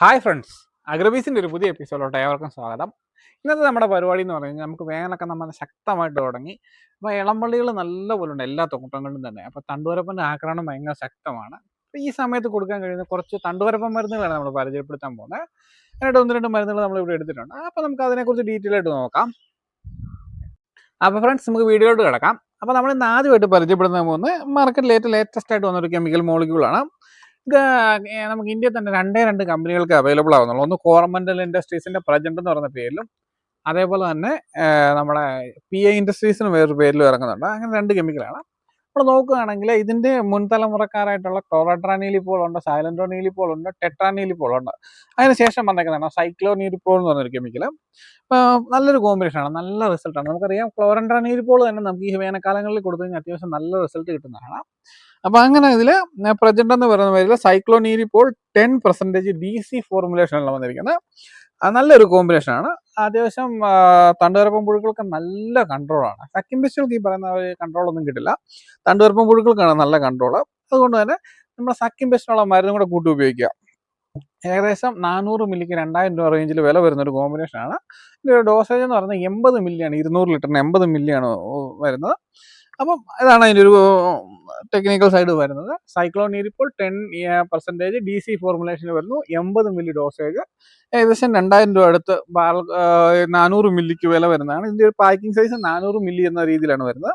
Hi friends അഗ്രബീസിന്റെ ഒരു പുതിയ എപ്പിസോഡിലോട്ട് ഏവർക്കും സ്വാഗതം. ഇന്നത്തെ നമ്മുടെ പരിപാടി എന്ന് പറഞ്ഞു കഴിഞ്ഞാൽ നമുക്ക് വേനലൊക്കെ നമ്മൾ ശക്തമായിട്ട് തുടങ്ങി. അപ്പോൾ ഇളമ്പള്ളികൾ നല്ലപോലെ ഉണ്ട് എല്ലാ തോട്ടങ്ങളിലും തന്നെ. അപ്പോൾ തണ്ടുവരപ്പന്റെ ആക്രമണം ഭയങ്കര ശക്തമാണ്. അപ്പോൾ ഈ സമയത്ത് കൊടുക്കാൻ കഴിയുന്ന കുറച്ച് തണ്ടുവരപ്പൻ മരുന്നുകളാണ് നമ്മൾ പരിചയപ്പെടുത്താൻ പോകുന്നത്. അതിനായിട്ട് ഒന്ന് രണ്ട് മരുന്നുകൾ നമ്മൾ ഇവിടെ എടുത്തിട്ടുണ്ട്. അപ്പോൾ നമുക്ക് അതിനെക്കുറിച്ച് ഡീറ്റെയിൽ ആയിട്ട് നോക്കാം. അപ്പോൾ ഫ്രണ്ട്സ് നമുക്ക് വീഡിയോയിലോട്ട് കിടക്കാം. അപ്പോൾ നമ്മൾ ഇന്ന് ആദ്യമായിട്ട് പരിചയപ്പെടുന്ന പോകുന്നത് മാർക്കറ്റിൽ ഏറ്റവും ലേറ്റസ്റ്റ് ആയിട്ട് വന്നൊരു കെമിക്കൽ മോളിക്യൂളാണ് നമുക്ക് ഇന്ത്യയിൽ തന്നെ രണ്ടേ രണ്ട് കമ്പനികൾക്ക് അവൈലബിൾ ആവുന്നുള്ളൂ. ഒന്ന് കോറമൻഡൽ ഇൻഡസ്ട്രീസിന്റെ പ്രജന്റ് എന്ന് പറയുന്ന പേരിലും അതേപോലെ തന്നെ നമ്മുടെ പി എ ഇൻഡസ്ട്രീസിന് വേറൊരു പേരിലും ഇറങ്ങുന്നുണ്ട്. അങ്ങനെ രണ്ട് കെമിക്കലാണ് നമ്മൾ നോക്കുകയാണെങ്കിൽ ഇതിന്റെ മുൻതലമുറക്കാരായിട്ടുള്ള ക്ലോറട്രാനീലിപ്പോൾ ഉണ്ട് സൈലന്റോനീലിപ്പോൾ ഉണ്ട് ടെട്രാനീലിപ്പോൾ ഉണ്ട്. അതിനുശേഷം വന്നേക്കുന്നതാണ് സൈക്ലോനീലിപ്പോൾ എന്ന് പറഞ്ഞൊരു കെമിക്കൽ നല്ലൊരു കോമ്പിനേഷൻ ആണ് നല്ല റിസൾട്ടാണ് നമുക്കറിയാം ക്ലോറൻട്രാനീലിപ്പോൾ തന്നെ നമുക്ക് ഈ വേനൽക്കാലങ്ങളിൽ കൊടുത്തു കഴിഞ്ഞാൽ അത്യാവശ്യം നല്ല റിസൾട്ട് കിട്ടുന്നതാണ്. അപ്പൊ അങ്ങനെ ഇതിൽ പ്രജന്റ് എന്ന് പറയുന്ന പേരിൽ സൈക്ലോനീരിപ്പോൾ ടെൻ പെർസെന്റേജ് ഡി സി ഫോർമുലേഷനിലാണ് വന്നിരിക്കുന്നത് നല്ലൊരു കോമ്പിനേഷൻ ആണ്. അത്യാവശ്യം തണ്ടുകരപ്പം പുഴുക്കൾക്ക് നല്ല കൺട്രോൾ ആണ്. സക്കിംബിസ്റ്റുകൾക്ക് ഈ പറയുന്ന കൺട്രോൾ ഒന്നും കിട്ടില്ല. തണ്ടുകരപ്പം പുഴുക്കൾക്കാണ് നല്ല കൺട്രോൾ അതുകൊണ്ട് തന്നെ നമ്മൾ സക്കിംബിസ്റ്റിനുള്ള മരുന്നും കൂടെ കൂട്ടി ഉപയോഗിക്കുക. ഏകദേശം നാനൂറ് മില്ലിക്ക് രണ്ടായിരം രൂപ റേഞ്ചിൽ വില വരുന്ന ഒരു കോമ്പിനേഷൻ ആണ്. ഇതിന്റെ ഡോസേജ് എന്ന് പറയുന്നത് എൺപത് മില്ലിയാണ് ഇരുന്നൂറ് ലിറ്ററിന് എൺപത് മില്ലിയാണ് വരുന്നത്. അപ്പം ഇതാണ് അതിന്റെ ഒരു ടെക്നിക്കൽ സൈഡ് വരുന്നത്. സൈക്ലോണീരിപ്പോൾ ടെൻ പെർസെന്റേജ് ഡി സി ഫോർമുലേഷനിൽ വരുന്നു. എൺപത് മില്ലി ഡോസേജ് ഏകദേശം രണ്ടായിരം രൂപ അടുത്ത് ബാൽ നാനൂറ് മില്ലിക്ക് വില വരുന്നതാണ്. ഇതിന്റെ ഒരു പാക്കിംഗ് സൈസ് നാനൂറ് മില്ലി എന്ന രീതിയിലാണ് വരുന്നത്.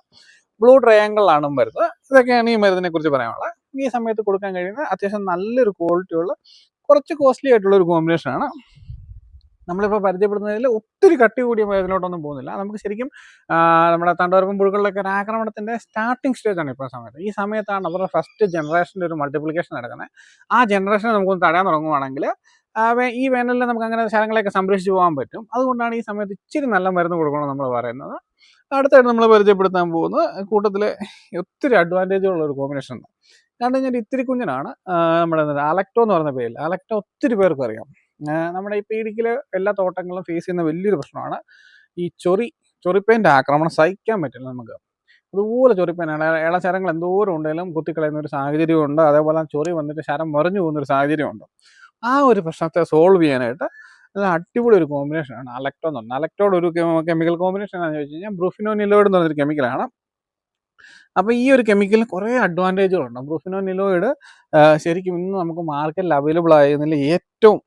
ബ്ലൂ ട്രയാങ്കിളാണ് വരുന്നത്. ഇതൊക്കെയാണ് ഈ മരുന്നിനെ കുറിച്ച് പറയാനുള്ളത്. ഈ സമയത്ത് കൊടുക്കാൻ കഴിയുന്ന അത്യാവശ്യം നല്ലൊരു ക്വാളിറ്റിയുള്ള കുറച്ച് കോസ്റ്റ്ലി ആയിട്ടുള്ള ഒരു കോമ്പിനേഷൻ ആണ്. നമ്മളിപ്പോൾ പരിചയപ്പെടുന്നതിൽ ഒത്തിരി കട്ടി കൂടിയ മരുന്നിലോട്ടൊന്നും പോകുന്നില്ല. നമുക്ക് ശരിക്കും നമ്മുടെ തണ്ടവർപ്പം പുഴുക്കളിലൊക്കെ ഒരു ആക്രമണത്തിന്റെ സ്റ്റാർട്ടിംഗ് സ്റ്റേജ് ആണ് ഇപ്പോൾ സമയത്ത്. ഈ സമയത്താണ് അവരുടെ ഫസ്റ്റ് ജനറേഷന്റെ ഒരു മൾട്ടിപ്ലിക്കേഷൻ നടക്കുന്നത് ആ ജനറേഷനെ നമുക്കൊന്ന് തടയാൻ തുടങ്ങുവാണെങ്കിൽ ഈ വേനലിൽ നമുക്ക് അങ്ങനെ ശരങ്ങളെയൊക്കെ സംരക്ഷിച്ച് പോകാൻ പറ്റും. അതുകൊണ്ടാണ് ഈ സമയത്ത് ഇച്ചിരി നല്ല മരുന്ന് കൊടുക്കണം നമ്മൾ പറയുന്നത്. അടുത്തായിട്ട് നമ്മൾ പരിചയപ്പെടുത്താൻ പോകുന്നത് കൂട്ടത്തിൽ ഒത്തിരി അഡ്വാന്റേജുള്ള ഒരു കോമ്പിനേഷൻ കാരണം ഞാൻ ഇത്തിരി കുഞ്ഞനാണ്. നമ്മുടെ അലക്ടോ എന്ന് പറയുന്ന പേരിൽ അലക്ടോ ഒത്തിരി പേർക്ക് അറിയാം നമ്മുടെ ഈ പീടിക്കിൽ എല്ലാ തോട്ടങ്ങളും ഫേസ് ചെയ്യുന്ന വലിയൊരു പ്രശ്നമാണ്. ഈ ചൊറി ചൊറിപ്പേന്റെ ആക്രമണം സഹിക്കാൻ പറ്റില്ല നമുക്ക്. അതുപോലെ ചൊറിപ്പേനാണ് ഇളശരങ്ങൾ എന്തോരം ഉണ്ടെങ്കിലും കുത്തിക്കളയുന്ന ഒരു സാഹചര്യമുണ്ട്. അതേപോലെ ചൊറി വന്നിട്ട് ശരം മറിഞ്ഞു പോകുന്ന ഒരു സാഹചര്യമുണ്ട്. ആ ഒരു പ്രശ്നത്തെ സോൾവ് ചെയ്യാനായിട്ട് നല്ല അടിപൊളി ഒരു കോമ്പിനേഷനാണ് അലക്ടോ എന്ന് പറഞ്ഞാൽ അലക്ട്രോഡ് ഒരു കെമിക്കൽ കോമ്പിനേഷൻ ആണെന്ന് ചോദിച്ചു കഴിഞ്ഞാൽ ബ്രൂഫിനോനിലോയിഡ് എന്ന് പറഞ്ഞൊരു കെമിക്കലാണ് അപ്പോൾ ഈ ഒരു കെമിക്കലിന് കുറേ അഡ്വാന്റേജുകളുണ്ട് ബ്രൂഫിനോനിലോയിഡ് ശരിക്കും ഇന്ന് നമുക്ക് മാർക്കറ്റിൽ അവൈലബിൾ ആയതിൽ ഏറ്റവും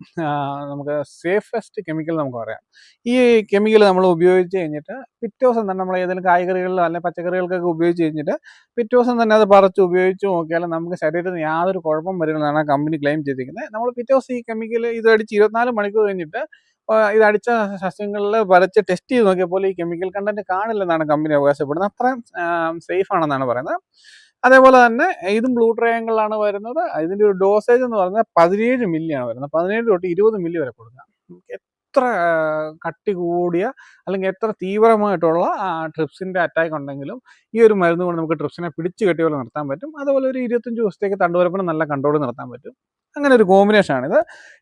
നമുക്ക് സേഫസ്റ്റ് കെമിക്കൽ നമുക്ക് പറയാം. ഈ കെമിക്കൽ നമ്മൾ ഉപയോഗിച്ച് കഴിഞ്ഞിട്ട് പിറ്റേ ദിവസം തന്നെ നമ്മൾ ഏതെങ്കിലും കായ്കറികളിലോ അല്ലെങ്കിൽ പച്ചക്കറികൾക്കൊക്കെ ഉപയോഗിച്ച് കഴിഞ്ഞിട്ട് പിറ്റേ ദിവസം തന്നെ അത് പറിച്ച് ഉപയോഗിച്ച് നോക്കിയാൽ നമുക്ക് ശരീരത്തിന് യാതൊരു കുഴപ്പം വരുന്നതാണ് കമ്പനി ക്ലെയിം ചെയ്തിരിക്കുന്നത്. നമ്മൾ പിറ്റേ ദിവസം ഈ കെമിക്കൽ ഇത് അടിച്ച് ഇരുപത്തിനാല് മണിക്കൂർ കഴിഞ്ഞിട്ട് ആ, ഇത് അടിച്ച സസ്യങ്ങളിൽ വരച്ച് ടെസ്റ്റ് ചെയ്ത് നോക്കിയപ്പോൾ ഈ കെമിക്കൽ കണ്ടന്റ് കാണില്ലെന്നാണ് കമ്പനി അവകാശപ്പെടുന്നത്. അത്രയും സേഫ് ആണെന്നാണ് പറയുന്നത്. അതേപോലെ തന്നെ ഇതും ബ്ലൂ ട്രയാങ്കിളാണ് വരുന്നത്. ഇതിന്റെ ഒരു ഡോസേജ് എന്ന് പറയുന്നത് പതിനേഴ് ആണ് വരുന്നത്. പതിനേഴ് തൊട്ട് ഇരുപത് മില്ലി വരെ കൊടുക്കാം എത്ര കട്ടി കൂടിയ അല്ലെങ്കിൽ എത്ര തീവ്രമായിട്ടുള്ള ട്രിപ്സിന്റെ അറ്റാക്ക് ഉണ്ടെങ്കിലും ഈ ഒരു മരുന്ന് കൊണ്ട് നമുക്ക് ട്രിപ്സിനെ പിടിച്ചു കെട്ടിയ നിർത്താൻ പറ്റും. അതുപോലെ ഒരു ഇരുപത്തഞ്ച് ദിവസത്തേക്ക് തണ്ടുവരപ്പിന് നല്ല കൺട്രോൾ നിർത്താൻ പറ്റും. അങ്ങനെ ഒരു കോമ്പിനേഷൻ ആണിത്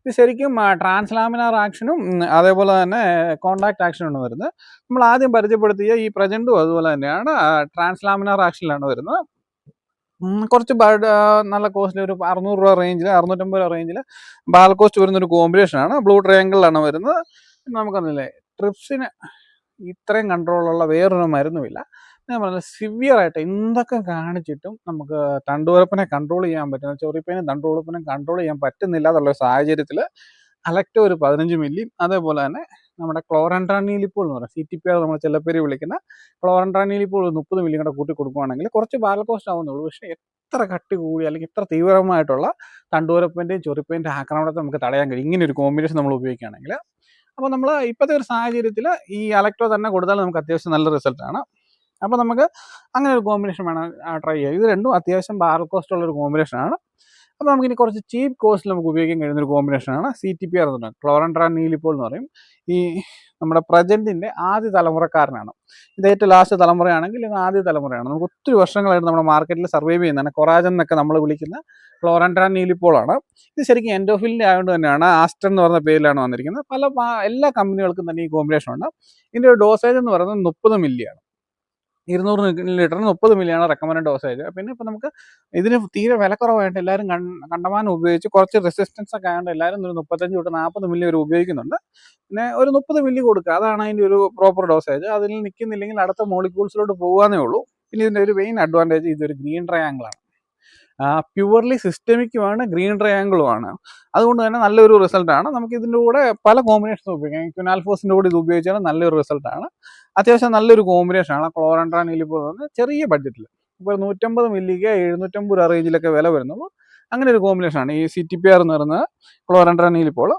ഇത് ശരിക്കും ട്രാൻസ്ലാമിനാർ ആക്ഷനും അതേപോലെ തന്നെ കോണ്ടാക്ട് ആക്ഷനും ആണ് വരുന്നത്. നമ്മൾ ആദ്യം പരിചയപ്പെടുത്തിയ ഈ പ്രജന്റും അതുപോലെ തന്നെയാണ് ട്രാൻസ്ലാമിനാർ ആക്ഷനിലാണ് വരുന്നത്. കുറച്ച് നല്ല കോസ്റ്റ്ലി ഒരു അറുന്നൂറ് രൂപ റേഞ്ചിൽ അറുന്നൂറ്റമ്പത് രൂപ റേഞ്ചിൽ ബാൽ കോസ്റ്റ് വരുന്ന ഒരു കോമ്പിനേഷൻ ആണ്. ബ്ലൂ ട്രയാങ്കിളിലാണ് വരുന്നത്. നമുക്കറിയില്ലേ ട്രിപ്സിന് ഇത്രയും കൺട്രോളുള്ള വേറൊരു മരുന്നുമില്ല. ഞാൻ പറഞ്ഞത് സിവിയർ ആയിട്ട് എന്തൊക്കെ കാണിച്ചിട്ടും നമുക്ക് തണ്ടുവരപ്പിനെ കൺട്രോൾ ചെയ്യാൻ പറ്റുന്ന ചൊറിപ്പേനും തണ്ടുവരപ്പിനെ കൺട്രോൾ ചെയ്യാൻ പറ്റുന്നില്ല എന്നുള്ള സാഹചര്യത്തിൽ അലക്ടോ ഒരു പതിനഞ്ച് മില്ലി അതേപോലെ തന്നെ നമ്മുടെ ക്ലോറൻട്രാനീലിപ്പോൾ എന്ന് പറയുന്നത് സി ടി പി ആർ നമ്മൾ ചില പേര് വിളിക്കുന്ന ക്ലോറൻട്രാനീലിപ്പോൾ ഒരു മുപ്പത് മില്ലി കൂടെ കൂട്ടി കൊടുക്കുകയാണെങ്കിൽ കുറച്ച് ബാലക്കോസ്റ്റ് ആവുന്നുള്ളൂ. പക്ഷേ എത്ര കട്ടി കൂടി അല്ലെങ്കിൽ എത്ര തീവ്രമായിട്ടുള്ള തണ്ടുവരപ്പിന്റെയും ചൊറിപ്പേന്റെ ആക്രമണത്തെ നമുക്ക് തടയാൻ കഴിയും? ഇങ്ങനെ ഒരു കോമ്പിനേഷൻ നമ്മൾ ഉപയോഗിക്കുകയാണെങ്കിൽ അപ്പോൾ നമ്മൾ ഇപ്പോഴത്തെ ഒരു സാഹചര്യത്തിൽ ഈ അലക്ട്രോ തന്നെ കൊടുത്താൽ നമുക്ക് അത്യാവശ്യം നല്ല റിസൾട്ടാണ് അപ്പോൾ നമുക്ക് അങ്ങനെ ഒരു കോമ്പിനേഷൻ വേണം ട്രൈ ചെയ്യാം. ഇത് രണ്ടും അത്യാവശ്യം ബാർ കോസ്റ്റ് ഉള്ള ഒരു കോമ്പിനേഷനാണ് അപ്പോൾ നമുക്കിനി കുറച്ച് ചീപ്പ് കോസ്റ്റിൽ നമുക്ക് ഉപയോഗിക്കാൻ കഴിയുന്ന ഒരു കോമ്പിനേഷനാണ് സി ടി പി ആർ എന്ന് പറയുന്നത്. ക്ലോറൻട്രാൻ നീലിപ്പോൾ എന്ന് പറയും. ഈ നമ്മുടെ പ്രജന്റിന്റെ ആദ്യ തലമുറക്കാരനാണ്. ഇത് ഏറ്റവും ലാസ്റ്റ് തലമുറയാണെങ്കിൽ ഇത് ആദ്യ തലമുറയാണ്. നമുക്ക് ഒത്തിരി വർഷങ്ങളായിട്ട് നമ്മുടെ മാർക്കറ്റിൽ സർവൈവ് ചെയ്യുന്നതാണ്. കൊറാജൻ എന്നൊക്കെ നമ്മൾ വിളിക്കുന്ന ക്ലോറൻട്രാൻ നീലിപ്പോളാണ് ഇത് ശരിക്കും എൻഡോഫിലിന്റെ ആയതുകൊണ്ട് തന്നെയാണ് ആസ്റ്റർ എന്ന് പറയുന്ന പേരിലാണ് വന്നിരിക്കുന്നത്. പല എല്ലാ കമ്പനികൾക്കും തന്നെ ഈ കോമ്പിനേഷൻ ഉണ്ട്. ഇതിന്റെ ഒരു ഡോസേജ് എന്ന് പറയുന്നത് മുപ്പത് മില്ലിയാണ് ഇരുന്നൂറ് ലിറ്ററിന് മുപ്പത് മില്ലിയാണ് റെക്കമെൻഡ് ഡോസേജ് പിന്നെ ഇപ്പം നമുക്ക് ഇതിന് തീരെ വിലക്കുറവായിട്ട് എല്ലാവരും കണ്ടമാനം ഉപയോഗിച്ച് കുറച്ച് റെസിസ്റ്റൻസ് ഒക്കെ ആയതുകൊണ്ട് എല്ലാവരും ഒരു മുപ്പത്തഞ്ച് തൊട്ട് നാൽപ്പത് മില്ലി വരെ ഉപയോഗിക്കുന്നുണ്ട്. പിന്നെ ഒരു മുപ്പത് മില്ലി കൊടുക്കുക അതാണ് അതിന്റെ ഒരു പ്രോപ്പർ ഡോസേജ് അതിൽ നിൽക്കുന്നില്ലെങ്കിൽ അടുത്ത മോളിക്യൂൾസിലോട്ട് പോകാനേ ഉള്ളൂ. പിന്നെ ഇതിന്റെ ഒരു മെയിൻ അഡ്വാന്റേജ് ഇതൊരു ഗ്രീൻ ട്രയാങ്കിൾ ആണ്. പ്യുവർലി സിസ്റ്റമിക്കുമാണ് ഗ്രീൻ ട്രയാങ്കിളുമാണ് അതുകൊണ്ട് തന്നെ നല്ലൊരു റിസൾട്ടാണ് നമുക്ക് ഇതിന്റെ കൂടെ പല കോമ്പിനേഷൻസ് ഉപയോഗിക്കാം. ക്യുനാൽഫോസിന്റെ കൂടെ ഇത് ഉപയോഗിച്ചാൽ നല്ലൊരു റിസൾട്ടാണ് അത്യാവശ്യം നല്ലൊരു കോമ്പിനേഷനാണ് ക്ലോറൻട്രാൻ ഇലിപ്പോൾ പറഞ്ഞാൽ ചെറിയ ബഡ്ജറ്റിൽ ഇപ്പോൾ നൂറ്റമ്പത് മില്ലിക്ക് എഴുന്നൂറ്റമ്പത് റേഞ്ചിലൊക്കെ വില വരുന്നുള്ളൂ അങ്ങനെ ഒരു കോമ്പിനേഷനാണ് ഈ സി ടി പി ആർ എന്ന് പറയുന്നത് ക്ലോറൻട്രാൻ ഇലിപ്പോൾ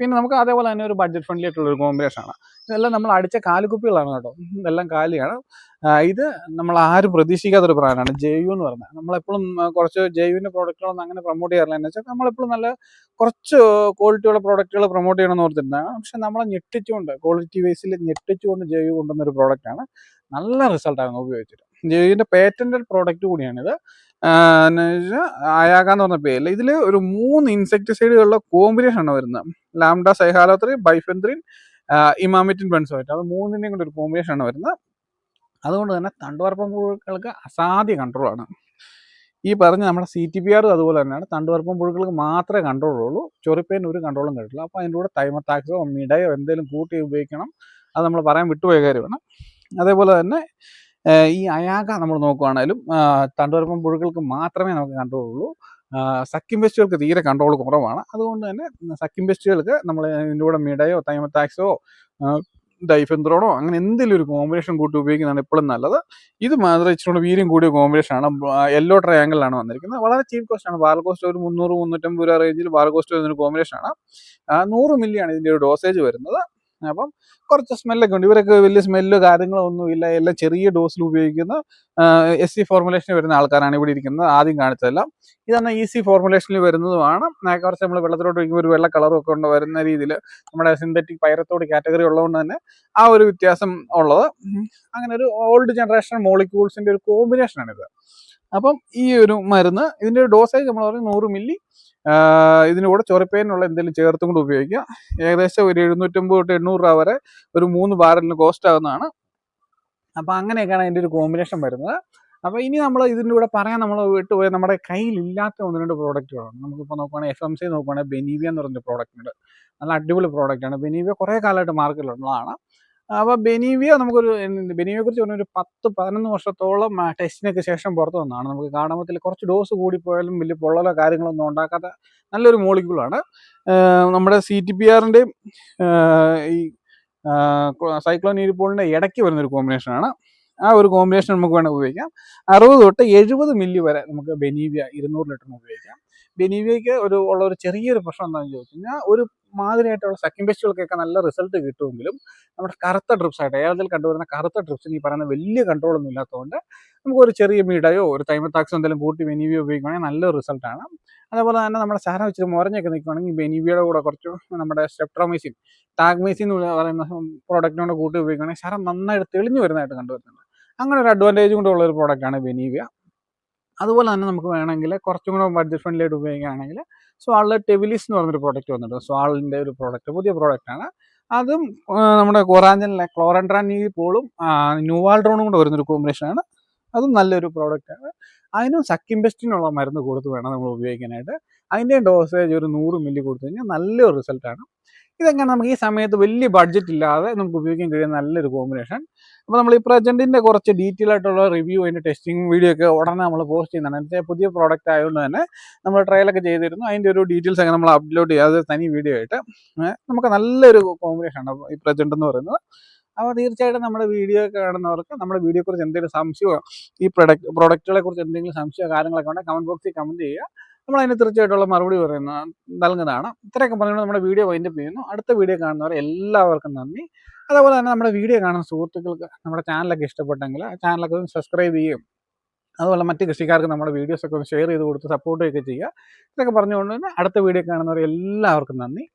പിന്നെ നമുക്ക് അതേപോലെ തന്നെ ഒരു ബഡ്ജറ്റ് ഫ്രണ്ട്ലി ആയിട്ടുള്ള ഒരു കോമ്പിനേഷനാണ് ഇതെല്ലാം നമ്മൾ അടിച്ച കാലുകുപ്പികളാണ് കേട്ടോ. ഇതെല്ലാം കാലിയാണ്. ഇത് നമ്മൾ ആരും പ്രതീക്ഷിക്കാത്തൊരു ബ്രാൻഡാണ് ജെയു എന്ന് പറഞ്ഞാൽ. നമ്മളെപ്പോഴും കുറച്ച് ജെ യുവിന്റെ പ്രോഡക്റ്റുകളൊന്നും അങ്ങനെ പ്രൊമോട്ട് ചെയ്യാറില്ല. എന്ന് വെച്ചാൽ നമ്മളെപ്പോഴും നല്ല കുറച്ച് ക്വാളിറ്റിയുള്ള പ്രോഡക്റ്റുകൾ പ്രൊമോട്ട് ചെയ്യണമെന്ന് ഓർത്തിരുന്നതാണ്. പക്ഷെ നമ്മളെ ഞെട്ടിച്ചുകൊണ്ട് ക്വാളിറ്റി വൈസിൽ ഞെട്ടിച്ചുകൊണ്ട് ജെയു കൊണ്ടുവന്ന ഒരു പ്രോഡക്റ്റാണ് നല്ല റിസൾട്ടാണ് ഉപയോഗിച്ചിട്ട്. ജെ യുവിന്റെ പേറ്റന്റഡ് പ്രോഡക്റ്റ് കൂടിയാണിത്. അയാക എന്ന് പറഞ്ഞ പേരിൽ ഇതിൽ ഒരു മൂന്ന് ഇൻസെക്ടിസൈഡുകളുടെ കോമ്പിനേഷൻ ആണ് വരുന്നത്. ലാംഡ സൈഹാലോത്രി ബൈഫെൻത്രിൻ ഇമാമിറ്റിൻ ബെൻസോയിട്ട് അത് മൂന്നിന്റെയും കൂടെ ഒരു കോമ്പിനേഷൻ ആണ് വരുന്നത്. അതുകൊണ്ട് തന്നെ തണ്ടുവർപ്പം പുഴുക്കൾക്ക് അസാധ്യ കൺട്രോളാണ് ഈ പറഞ്ഞ നമ്മുടെ സി ടി പി ആർ അതുപോലെ തന്നെയാണ്. തണ്ടുവർപ്പം പുഴുക്കൾക്ക് മാത്രമേ കൺട്രോൾ ഉള്ളൂ. ചൊറിപ്പേന് ഒരു കൺട്രോളും കിട്ടില്ല അപ്പോൾ അതിന്റെ കൂടെ തൈമത്താക്സോ മിടയോ എന്തെങ്കിലും കൂട്ടി ഉപയോഗിക്കണം. അത് നമ്മൾ പറയാൻ വിട്ടുപോയ കാര്യമാണ്. അതേപോലെ തന്നെ ഈ അയാക നമ്മൾ നോക്കുകയാണെങ്കിലും തണ്ടുവരപ്പം പുഴുക്കൾക്ക് മാത്രമേ നമുക്ക് കണ്ടുള്ളൂ സക്കിം ബെസ്റ്റുകൾക്ക് തീരെ കൺട്രോൾ കുറവാണ്. അതുകൊണ്ട് തന്നെ സക്കിം ബെസ്റ്റുകൾക്ക് നമ്മൾ ഇതിന്റെ കൂടെ മിടയോ തൈമത്താക്സോ ഡൈഫെന്ത്രോണോ അങ്ങനെ എന്തെങ്കിലും ഒരു കോമ്പിനേഷൻ കൂട്ടി ഉപയോഗിക്കുന്നതാണ് ഇപ്പോഴും നല്ലത്. ഇത് മാത്രം ഇച്ചിരി വീര്യം കൂടിയ കോമ്പിനേഷൻ ആണ്. യെല്ലോ ട്രയാങ്കിളിലാണ് വന്നിരിക്കുന്നത്. വളരെ ചീപ്പ് കോസ്റ്റ് ആണ്. ബാർ കോസ്റ്റ് ഒരു മുന്നൂറ് മുന്നൂറ്റമ്പത് രൂപ റേഞ്ചിൽ ബാർ കോസ്റ്റ് വരുന്ന ഒരു കോമ്പിനേഷൻ ആണ്. നൂറ് മില്ലിയാണ് ഇതിന്റെ ഒരു ഡോസേജ് വരുന്നത്. അപ്പം കുറച്ച് സ്മെല്ലൊക്കെ ഉണ്ട്. ഇവരൊക്കെ വലിയ സ്മെല്ലോ കാര്യങ്ങളോ ഒന്നുമില്ല എല്ലാം ചെറിയ ഡോസിൽ ഉപയോഗിക്കുന്ന എസ് സി ഫോർമുലേഷനിൽ വരുന്ന ആൾക്കാരാണ് ഇവിടെ ഇരിക്കുന്നത്. ആദ്യം കാണിച്ചതെല്ലാം. ഇതാണ് ഇ സി ഫോർമുലേഷനിൽ വരുന്നതുമാണ്. കുറച്ച് നമ്മൾ വെള്ളത്തിലോട്ട് ഒരു വെള്ള കളറും ഒക്കെ ഉണ്ട് വരുന്ന രീതിയിൽ നമ്മുടെ സിന്തറ്റിക് പൈറത്തോട് കാറ്റഗറി ഉള്ളതുകൊണ്ട് തന്നെ ആ ഒരു വ്യത്യാസം ഉള്ളത്. അങ്ങനെ ഒരു ഓൾഡ് ജനറേഷൻ മോളിക്യൂൾസിന്റെ ഒരു കോമ്പിനേഷനാണിത്. അപ്പം ഈ ഒരു മരുന്ന് ഇതിന്റെ ഒരു ഡോസേജ് നമ്മൾ പറയും നൂറ് മില്ലി ഇതിന് കൂടെ ചൊറപ്പേനുള്ള എന്തെങ്കിലും ചേർത്തും കൂടെ ഉപയോഗിക്കുക. ഏകദേശം ഒരു എഴുന്നൂറ്റമ്പത് തൊട്ട് എണ്ണൂറ് രൂപ വരെ ഒരു മൂന്ന് ബാരലിന് കോസ്റ്റ് ആകുന്നതാണ് അപ്പം അങ്ങനെയൊക്കെയാണ് അതിന്റെ ഒരു കോമ്പിനേഷൻ വരുന്നത്. അപ്പോൾ ഇനി നമ്മൾ ഇതിന്റെ കൂടെ പറയാൻ നമ്മൾ വിട്ടുപോയ നമ്മുടെ കയ്യിലില്ലാത്ത ഒന്ന് രണ്ട് പ്രോഡക്റ്റുകളാണ് നമുക്കിപ്പോൾ നോക്കുകയാണെങ്കിൽ എഫ് എം സി നോക്കുകയാണെങ്കിൽ ബെനീവിയ എന്ന് പറഞ്ഞ പ്രോഡക്റ്റ് ഉണ്ട്. നല്ല അടിപൊളി പ്രോഡക്റ്റാണ് ബെനീവിയ കുറേ കാലമായിട്ട് മാർക്കറ്റിലുള്ളതാണ് അപ്പോൾ ബെനീവിയ നമുക്കൊരു ബെനീവിയെ കുറിച്ച് പറഞ്ഞ ഒരു പത്ത് പതിനൊന്ന് വർഷത്തോളം ടെസ്റ്റിനൊക്കെ ശേഷം പുറത്തു വന്നതാണ്. നമുക്ക് കാണാമത്തിൽ കുറച്ച് ഡോസ് കൂടിപ്പോയാലും വലിയ പൊള്ളലോ കാര്യങ്ങളൊന്നും ഉണ്ടാക്കാത്ത നല്ലൊരു മോളിക്യൂളാണ് നമ്മുടെ സി ടി പി ആറിന്റെയും ഈ സൈക്ലോൺ ഇരിപ്പോളിന്റെ ഇടയ്ക്ക് വരുന്നൊരു കോമ്പിനേഷനാണ് ആ ഒരു കോമ്പിനേഷൻ നമുക്ക് വേണമെങ്കിൽ ഉപയോഗിക്കാം. അറുപത് തൊട്ട് എഴുപത് മില്ലി വരെ നമുക്ക് ബെനീവിയ ഇരുന്നൂറ് ലിറ്ററിന് ഉപയോഗിക്കാം. ബെനീവിയയ്ക്ക് ഒരു ഉള്ള ഒരു ചെറിയൊരു പ്രശ്നം എന്താണെന്ന് ചോദിച്ചു കഴിഞ്ഞാൽ ഒരു മാതിരിയായിട്ടുള്ള സെക്കൻഡ് ബെസ്റ്റുകൾക്കൊക്കെ നല്ല റിസൾട്ട് കിട്ടുമെങ്കിലും നമ്മുടെ കറുത്ത ട്രിപ്സ് ആയിട്ട് ഏതിൽ കണ്ടുവരുന്ന കറുത്ത ഡ്രിപ്സിന് ഈ പറയുന്ന വലിയ കൺട്രോളൊന്നും ഇല്ലാത്തതുകൊണ്ട് നമുക്ക് ഒരു ചെറിയ മീഡയോ ഒരു തൈമത്താക്സോ എന്തെങ്കിലും കൂട്ടി ബെനീവിയോ ഉപയോഗിക്കുകയാണെങ്കിൽ നല്ലൊരു റിസൾട്ടാണ് അതേപോലെ തന്നെ നമ്മുടെ ചാരം വെച്ചിട്ട് മുറഞ്ഞൊക്കെ നിൽക്കുകയാണെങ്കിൽ ബെനീവിയുടെ കൂടെ കുറച്ച് നമ്മുടെ സ്റ്റെപ്ട്രോമൈസിൻ ടാഗ്മൈസിൻ എന്ന് പറയുന്ന പ്രോഡക്റ്റിനോട് കൂട്ടി ഉപയോഗിക്കുകയാണെങ്കിൽ ശരം നന്നായിട്ട് തെളിഞ്ഞു വരുന്നതായിട്ട് കണ്ടുവരുന്നുണ്ട്. അങ്ങനെ ഒരു അഡ്വാന്റേജ് കൊണ്ടുള്ള ഒരു പ്രോഡക്റ്റാണ് ബെനീവിയ അതുപോലെ തന്നെ നമുക്ക് വേണമെങ്കിൽ കുറച്ചും കൂടെ ബഡ്ജറ്റ് ഫ്രണ്ട്ലി ആയിട്ട് ഉപയോഗിക്കുകയാണെങ്കിൽ സ്വാളിലെ ടെവിലിസ് എന്ന് പറഞ്ഞൊരു പ്രോഡക്റ്റ് വന്നിട്ടുണ്ട്. സ്വാളിന്റെ ഒരു പ്രോഡക്റ്റ് പുതിയ പ്രോഡക്റ്റാണ് അതും നമ്മുടെ കൊറാഞ്ചനിലെ ക്ലോറൻട്രാനി പോളും ന്യൂവാൾഡ്രോണും കൂടെ വരുന്നൊരു കോമ്പിനേഷനാണ് അതും നല്ലൊരു പ്രോഡക്റ്റാണ് അതിനും സക്കിംബെസ്റ്റിനുള്ള മരുന്ന് കൊടുത്ത് വേണം നമ്മൾ ഉപയോഗിക്കാനായിട്ട്. അതിന്റെ ഡോസേജ് ഒരു നൂറ് മില്ലി കൊടുത്തു കഴിഞ്ഞാൽ നല്ലൊരു റിസൾട്ടാണ് ഇതെങ്ങനെ നമുക്ക് ഈ സമയത്ത് വലിയ ബഡ്ജറ്റ് ഇല്ലാതെ നമുക്ക് ഉപയോഗിക്കാൻ കഴിയുന്ന നല്ലൊരു കോമ്പിനേഷൻ അപ്പോൾ നമ്മൾ ഈ പ്രജന്റിന്റെ കുറച്ച് ഡീറ്റെയിൽ ആയിട്ടുള്ള റിവ്യൂ അതിന്റെ ടെസ്റ്റിംഗ് വീഡിയോ ഒക്കെ ഉടനെ നമ്മൾ പോസ്റ്റ് ചെയ്യുന്നതാണ്. എന്റെ പുതിയ പ്രോഡക്റ്റ് ആയതുകൊണ്ട് തന്നെ നമ്മൾ ട്രയലൊക്കെ ചെയ്തിരുന്നു. അതിന്റെ ഒരു ഡീറ്റെയിൽസ് ഒക്കെ നമ്മൾ അപ്ലോഡ് ചെയ്യാതെ തനി വീഡിയോ ആയിട്ട് നമുക്ക് നല്ലൊരു കോമ്പിനേഷൻ ആണ് ഈ പ്രജന്റ് എന്ന് പറയുന്നത്. അപ്പോൾ തീർച്ചയായിട്ടും നമ്മുടെ വീഡിയോ കാണുന്നവർക്ക് നമ്മുടെ വീഡിയോയെക്കുറിച്ച് എന്തെങ്കിലും സംശയമോ ഈ പ്രൊഡക്റ്റ് പ്രോഡക്റ്റുകളെ കുറിച്ച് എന്തെങ്കിലും സംശയമോ കാര്യങ്ങളൊക്കെ ഉണ്ടെങ്കിൽ കമന്റ് ബോക്സിൽ കമന്റ് ചെയ്യുക. നമ്മൾ അതിന് തീർച്ചയായിട്ടുള്ള മറുപടി പറയുന്ന നൽകുന്നതാണ്. ഇത്രയൊക്കെ പറഞ്ഞുകൊണ്ട് നമ്മുടെ വീഡിയോ വൈൻഡപ്പ് ചെയ്യുന്നു. അടുത്ത വീഡിയോ കാണുന്നവർ എല്ലാവർക്കും നന്ദി. അതേപോലെ തന്നെ നമ്മുടെ വീഡിയോ കാണുന്ന സുഹൃത്തുക്കൾക്ക് നമ്മുടെ ചാനലൊക്കെ ഇഷ്ടപ്പെട്ടെങ്കിൽ ആ ചാനലൊക്കെ ഒന്ന് സബ്സ്ക്രൈബ് ചെയ്യും അതുപോലെ മറ്റ് കൃഷിക്കാർക്ക് നമ്മുടെ വീഡിയോസൊക്കെ ഒന്ന് ഷെയർ ചെയ്ത് കൊടുത്ത് സപ്പോർട്ടൊക്കെ ചെയ്യുക. ഇതൊക്കെ പറഞ്ഞുകൊണ്ട് തന്നെ അടുത്ത വീഡിയോ കാണുന്നവർ എല്ലാവർക്കും നന്ദി.